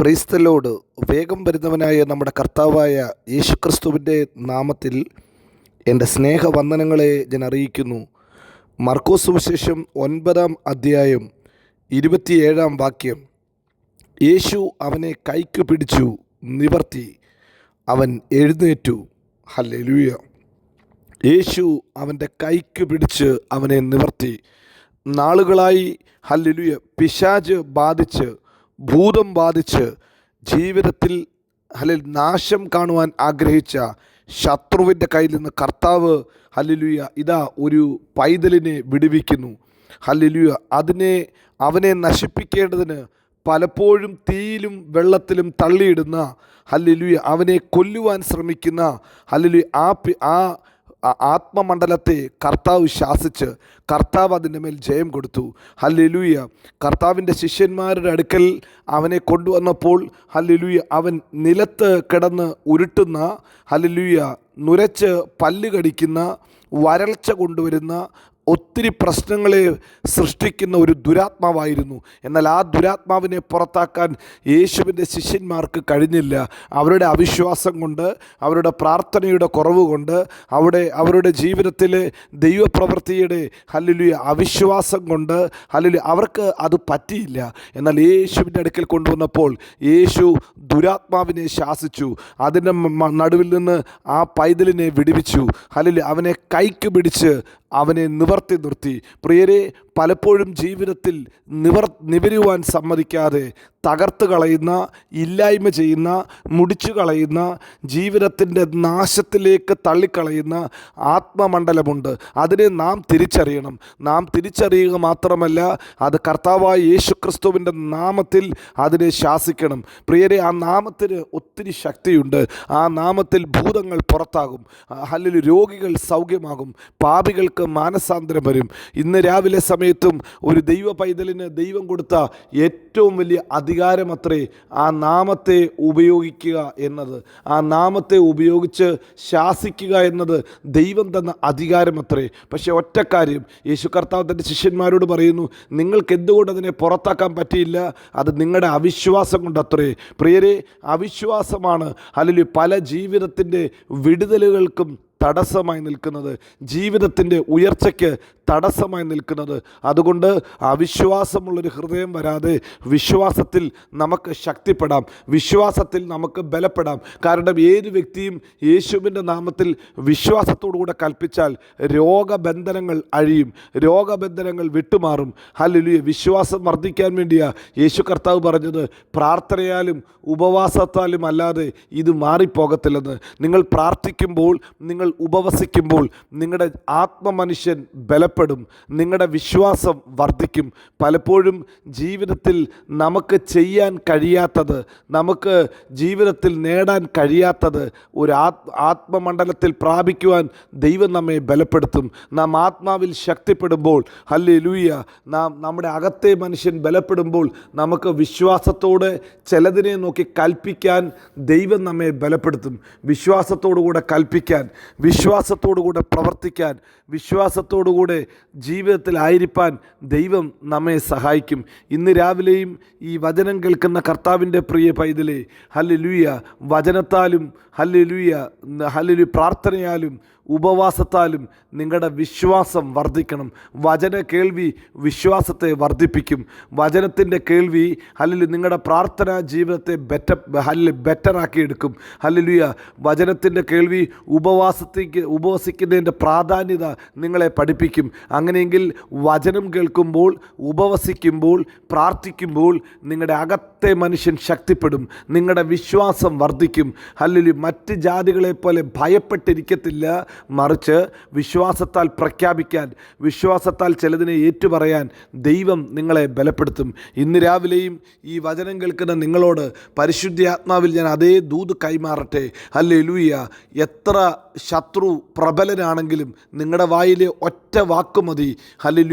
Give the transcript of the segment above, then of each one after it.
ക്രൈസ്തലോട് വേഗം വരുന്നവനായ നമ്മുടെ കർത്താവായ യേശുക്രിസ്തുവിന്റെ നാമത്തിൽ എന്റെ സ്നേഹവന്ദനങ്ങളെ ഞാൻ അറിയിക്കുന്നു. മർക്കോസ് സുവിശേഷം ഒൻപതാം അധ്യായം ഇരുപത്തിയേഴാം വാക്യം. യേശു അവനെ കൈക്ക് പിടിച്ചു നിവർത്തി അവൻ എഴുന്നേറ്റു. ഹല്ലേലൂയ. യേശു അവന്റെ കൈക്ക് പിടിച്ച് അവനെ നിവർത്തി. നാളുകളായി ഹല്ലേലൂയ പിശാജ് ബാധിച്ച് ഭൂതം ബാധിച്ച് ജീവിതത്തിൽ ഹല്ലേൽ നാശം കാണുവാൻ ആഗ്രഹിച്ച ശത്രുവിന്റെ കയ്യിൽ നിന്ന് കർത്താവ് ഹല്ലേലൂയ ഇതാ ഒരു പൈതലിനെ വിടുവിക്കുന്നു. ഹല്ലേലൂയ അതിനെ അവനെ നശിപ്പിക്കേണ്ടതിന് പലപ്പോഴും തീയിലും വെള്ളത്തിലും തള്ളിയിടുന്ന ഹല്ലേലൂയ അവനെ കൊല്ലുവാൻ ശ്രമിക്കുന്ന ഹല്ലേലൂയ ആ ആ- ആത്മമണ്ഡലത്തെ കർത്താവ് ശാസിച്ച് കർത്താവ് അതിന്റെ മേൽ ജയം കൊടുത്തു. ഹല്ലേലൂയ. കർത്താവിന്റെ ശിഷ്യന്മാരുടെ അടുക്കൽ അവനെ കൊണ്ടുവന്നപ്പോൾ ഹല്ലേലൂയ അവൻ നിലത്ത് കിടന്ന് ഉരുട്ടുന്ന ഹല്ലേലൂയ നുരച്ച് പല്ല് കടിക്കുന്ന വരൾച്ച കൊണ്ടുവരുന്ന ഒത്തിരി പ്രശ്നങ്ങളെ സൃഷ്ടിക്കുന്ന ഒരു ദുരാത്മാവായിരുന്നു. എന്നാൽ ആ ദുരാത്മാവിനെ പുറത്താക്കാൻ യേശുവിന്റെ ശിഷ്യന്മാർക്ക് കഴിഞ്ഞില്ല. അവരുടെ അവിശ്വാസം കൊണ്ട് അവരുടെ പ്രാർത്ഥനയുടെ കുറവ് കൊണ്ട് അവിടെ അവരുടെ ജീവിതത്തിലെ ദൈവപ്രവൃത്തിയുടെ അല്ലെങ്കിൽ അവിശ്വാസം കൊണ്ട് അല്ലെങ്കിൽ അവർക്ക് അത് പറ്റിയില്ല. എന്നാൽ യേശുവിന്റെ അടുക്കൽ കൊണ്ടുവന്നപ്പോൾ യേശു ദുരാത്മാവിനെ ശാസിച്ചു. അതിന്റെ നടുവിൽ നിന്ന് ആ പൈതലിനെ വിടിവിച്ചു. അല്ലെങ്കിൽ അവനെ കൈക്ക് പിടിച്ച് അവനെ നിവർത്തി നിർത്തി. പ്രിയരെ പലപ്പോഴും ജീവിതത്തിൽ നിവർ നിവരുവാൻ സമ്മതിക്കാതെ തകർത്ത് കളയുന്ന ഇല്ലായ്മ ചെയ്യുന്ന മുടിച്ചു കളയുന്ന ജീവിതത്തിന്റെ നാശത്തിലേക്ക് തള്ളിക്കളയുന്ന ആത്മമണ്ഡലമുണ്ട്. അതിനെ നാം തിരിച്ചറിയണം. നാം തിരിച്ചറിയുക മാത്രമല്ല അത് കർത്താവായ യേശുക്രിസ്തുവിന്റെ നാമത്തിൽ അതിനെ ശാസിക്കണം. പ്രിയരെ ആ നാമത്തിന് ഒത്തിരി ശക്തിയുണ്ട്. ആ നാമത്തിൽ ഭൂതങ്ങൾ പുറത്താകും. അല്ലെങ്കിൽ രോഗികൾ സൗഖ്യമാകും. പാപികൾക്ക് മാനസാന്തരം വരും. ഇന്ന് രാവിലെ സമയത്തും ഒരു ദൈവ പൈതലിന് ദൈവം കൊടുത്ത ഏറ്റവും വലിയ അധികാരമത്രേ ആ നാമത്തെ ഉപയോഗിക്കുക എന്നത്. ആ നാമത്തെ ഉപയോഗിച്ച് ശാസിക്കുക എന്നത് ദൈവം തന്ന അധികാരമത്രേ. പക്ഷേ ഒറ്റക്കാര്യം യേശു കർത്താവ് തന്റെ ശിഷ്യന്മാരോട് പറയുന്നു നിങ്ങൾക്ക് എന്തുകൊണ്ട് അതിനെ പുറത്താക്കാൻ പറ്റിയില്ല? അത് നിങ്ങളുടെ അവിശ്വാസം കൊണ്ടത്രേ. പ്രിയരെ അവിശ്വാസമാണ്. അല്ലെങ്കിൽ പല ജീവിതത്തിന്റെ വിടുതലുകൾക്കും തടസ്സമായി നിൽക്കുന്നത് ജീവിതത്തിന്റെ ഉയർച്ചയ്ക്ക് തടസ്സമായി നിൽക്കുന്നത്. അതുകൊണ്ട് അവിശ്വാസമുള്ളൊരു ഹൃദയം വരാതെ വിശ്വാസത്തിൽ നമുക്ക് ശക്തിപ്പെടാം. വിശ്വാസത്തിൽ നമുക്ക് ബലപ്പെടാം. കാരണം ഏത് വ്യക്തിയും യേശുവിന്റെ നാമത്തിൽ വിശ്വാസത്തോടുകൂടെ കൽപ്പിച്ചാൽ രോഗബന്ധനങ്ങൾ അഴിയും. രോഗബന്ധനങ്ങൾ വിട്ടുമാറും. ഹല്ലേലൂയ. വിശ്വാസം വർദ്ധിക്കാൻ വേണ്ടിയാണ് യേശു കർത്താവ് പറഞ്ഞത്. പ്രാർത്ഥനയാലും ഉപവാസത്താലും അല്ലാതെ ഇത് മാറിപ്പോകത്തില്ലെന്ന്. നിങ്ങൾ പ്രാർത്ഥിക്കുമ്പോൾ നിങ്ങൾ ഉപവസിക്കുമ്പോൾ നിങ്ങളുടെ ആത്മമനുഷ്യൻ ബലപ്പെടും നിങ്ങളുടെ വിശ്വാസം വർദ്ധിക്കും. പലപ്പോഴും ജീവിതത്തിൽ നമുക്ക് ചെയ്യാൻ കഴിയാത്തത് നമുക്ക് ജീവിതത്തിൽ നേടാൻ കഴിയാത്തത് ഒരു ആത്മ ആത്മമണ്ഡലത്തിൽ പ്രാപിക്കുവാൻ ദൈവം നമ്മെ ബലപ്പെടുത്തും. നാം ആത്മാവിൽ ശക്തിപ്പെടുമ്പോൾ ഹല്ലേ ലൂയ നാം നമ്മുടെ അകത്തെ മനുഷ്യൻ ബലപ്പെടുമ്പോൾ നമുക്ക് വിശ്വാസത്തോടെ ചിലതിനെ നോക്കി കൽപ്പിക്കാൻ ദൈവം നമ്മെ ബലപ്പെടുത്തും. വിശ്വാസത്തോടുകൂടെ കൽപ്പിക്കാൻ വിശ്വാസത്തോടുകൂടെ പ്രവർത്തിക്കാൻ വിശ്വാസത്തോടുകൂടെ ജീവിതത്തിലായിരിക്കാൻ ദൈവം നമ്മെ സഹായിക്കും. ഇന്ന് രാവിലെയും ഈ വചനം കേൾക്കുന്ന കർത്താവിന്റെ പ്രിയ പൈതലെ ഹല്ലുയ വചനത്താലും ഹല്ലുയ ഹല്ലു പ്രാർത്ഥനയാലും ഉപവാസത്താലും നിങ്ങളുടെ വിശ്വാസം വർദ്ധിക്കണം. വചന കേൾവി വിശ്വാസത്തെ വർദ്ധിപ്പിക്കും. വചനത്തിന്റെ കേൾവി അല്ലെങ്കിൽ നിങ്ങളുടെ പ്രാർത്ഥനാ ജീവിതത്തെ ബെറ്റർ ഹല്ല് ബെറ്ററാക്കി എടുക്കും. ഹല്ലുയ വചനത്തിന്റെ കേൾവി ഉപവാസത്തേക്ക് ഉപവസിക്കുന്നതിന്റെ പ്രാധാന്യത നിങ്ങളെ പഠിപ്പിക്കും. അങ്ങനെയെങ്കിൽ വചനം കേൾക്കുമ്പോൾ ഉപവസിക്കുമ്പോൾ പ്രാർത്ഥിക്കുമ്പോൾ നിങ്ങളുടെ അകത്തെ മനുഷ്യൻ ശക്തിപ്പെടും. നിങ്ങളുടെ വിശ്വാസം വർദ്ധിക്കും. അല്ലെങ്കിൽ മറ്റ് ജാതികളെ പോലെ ഭയപ്പെട്ടിരിക്കത്തില്ല. മറിച്ച് വിശ്വാസത്താൽ പ്രഖ്യാപിക്കാൻ വിശ്വാസത്താൽ ചിലതിനെ ഏറ്റുപറയാൻ ദൈവം നിങ്ങളെ ബലപ്പെടുത്തും. ഇന്ന് രാവിലെയും ഈ വചനം കേൾക്കുന്ന നിങ്ങളോട് പരിശുദ്ധാത്മാവിൽ ഞാൻ അതേ ദൂത് കൈമാറട്ടെ. അല്ലേ ലൂയ എത്ര ശത്രു പ്രബലനാണെങ്കിലും നിങ്ങളുടെ വായിലെ ഒറ്റ വാക്ക് മതി.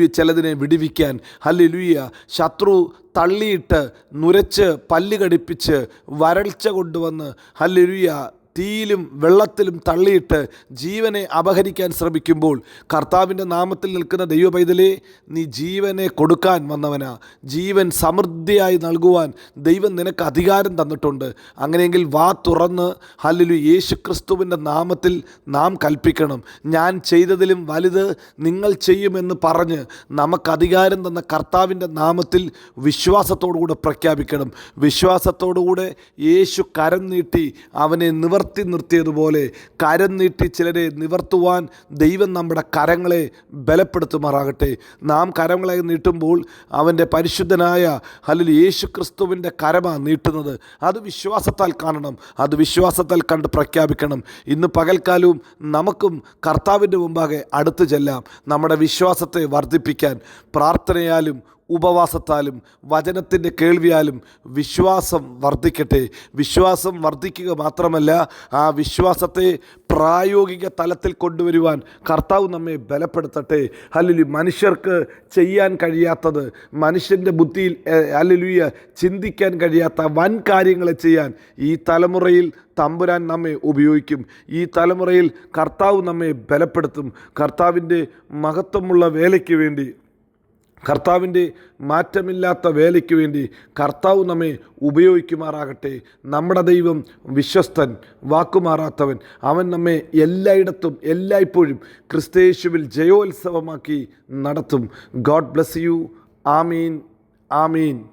ചിലതിനെ വിടിവിക്കാൻ. ഹല്ലുയ ശത്രു തള്ളിയിട്ട് നുരച്ച് പല്ലുകടിപ്പിച്ച് വരൾച്ച കൊണ്ടുവന്ന്. ഹല്ലുയ തീയിലും വെള്ളത്തിലും തള്ളിയിട്ട് ജീവനെ അപഹരിക്കാൻ ശ്രമിക്കുമ്പോൾ കർത്താവിന്റെ നാമത്തിൽ നിൽക്കുന്ന ദൈവ പൈതലേ നീ ജീവനെ കൊടുക്കാൻ വന്നവനാ. ജീവൻ സമൃദ്ധിയായി നൽകുവാൻ ദൈവം നിനക്ക് അധികാരം തന്നിട്ടുണ്ട്. അങ്ങനെയെങ്കിൽ വാ തുറന്ന് ഹല്ലിലു യേശു ക്രിസ്തുവിന്റെ നാമത്തിൽ നാം കൽപ്പിക്കണം. ഞാൻ ചെയ്തതിലും വലുത് നിങ്ങൾ ചെയ്യുമെന്ന് പറഞ്ഞ് നമുക്ക് അധികാരം തന്ന കർത്താവിന്റെ നാമത്തിൽ വിശ്വാസത്തോടുകൂടെ പ്രഖ്യാപിക്കണം. വിശ്വാസത്തോടുകൂടെ യേശു കരം നീട്ടി അവനെ നിവർത്തി നിർത്തിയതുപോലെ കരം നീട്ടി ചിലരെ നിവർത്തുവാൻ ദൈവം നമ്മുടെ കരങ്ങളെ ബലപ്പെടുത്തുമാറാകട്ടെ. നാം കരങ്ങളെ നീട്ടുമ്പോൾ അവന്റെ പരിശുദ്ധനായ അല്ലെങ്കിൽ യേശു ക്രിസ്തുവിന്റെ കരമാണ് നീട്ടുന്നത്. അത് വിശ്വാസത്താൽ കാണണം. അത് വിശ്വാസത്താൽ കണ്ട് പ്രഖ്യാപിക്കണം. ഇന്ന് പകൽക്കാലവും നമുക്കും കർത്താവിന്റെ മുമ്പാകെ അടുത്തു ചെല്ലാം. നമ്മുടെ വിശ്വാസത്തെ വർദ്ധിപ്പിക്കാൻ പ്രാർത്ഥനയാലും ഉപവാസത്താലും വചനത്തിന്റെ കേൾവിയാലും വിശ്വാസം വർദ്ധിക്കട്ടെ. വിശ്വാസം വർദ്ധിക്കുക മാത്രമല്ല ആ വിശ്വാസത്തെ പ്രായോഗിക തലത്തിൽ കൊണ്ടുവരുവാൻ കർത്താവ് നമ്മെ ബലപ്പെടുത്തട്ടെ. അല്ലെങ്കിൽ മനുഷ്യർക്ക് ചെയ്യാൻ കഴിയാത്തത് മനുഷ്യന്റെ ബുദ്ധിയിൽ അല്ലുയ ചിന്തിക്കാൻ കഴിയാത്ത വൻ കാര്യങ്ങളെ ചെയ്യാൻ ഈ തലമുറയിൽ തമ്പുരാൻ നമ്മെ ഉപയോഗിക്കും. ഈ തലമുറയിൽ കർത്താവ് നമ്മെ ബലപ്പെടുത്തും. കർത്താവിന്റെ മഹത്വമുള്ള വേലയ്ക്ക് വേണ്ടി കർത്താവിന്റെ മാറ്റമില്ലാത്ത വേലയ്ക്ക് വേണ്ടി കർത്താവ് നമ്മെ ഉപയോഗിക്കുമാറാകട്ടെ. നമ്മുടെ ദൈവം വിശ്വസ്തൻ വാക്കുമാറാത്തവൻ. അവൻ നമ്മെ എല്ലായിടത്തും എല്ലായ്പ്പോഴും ക്രിസ്തയേശുവിൽ ജയോത്സവമാക്കി നടത്തും. God bless you. Amen. Amen.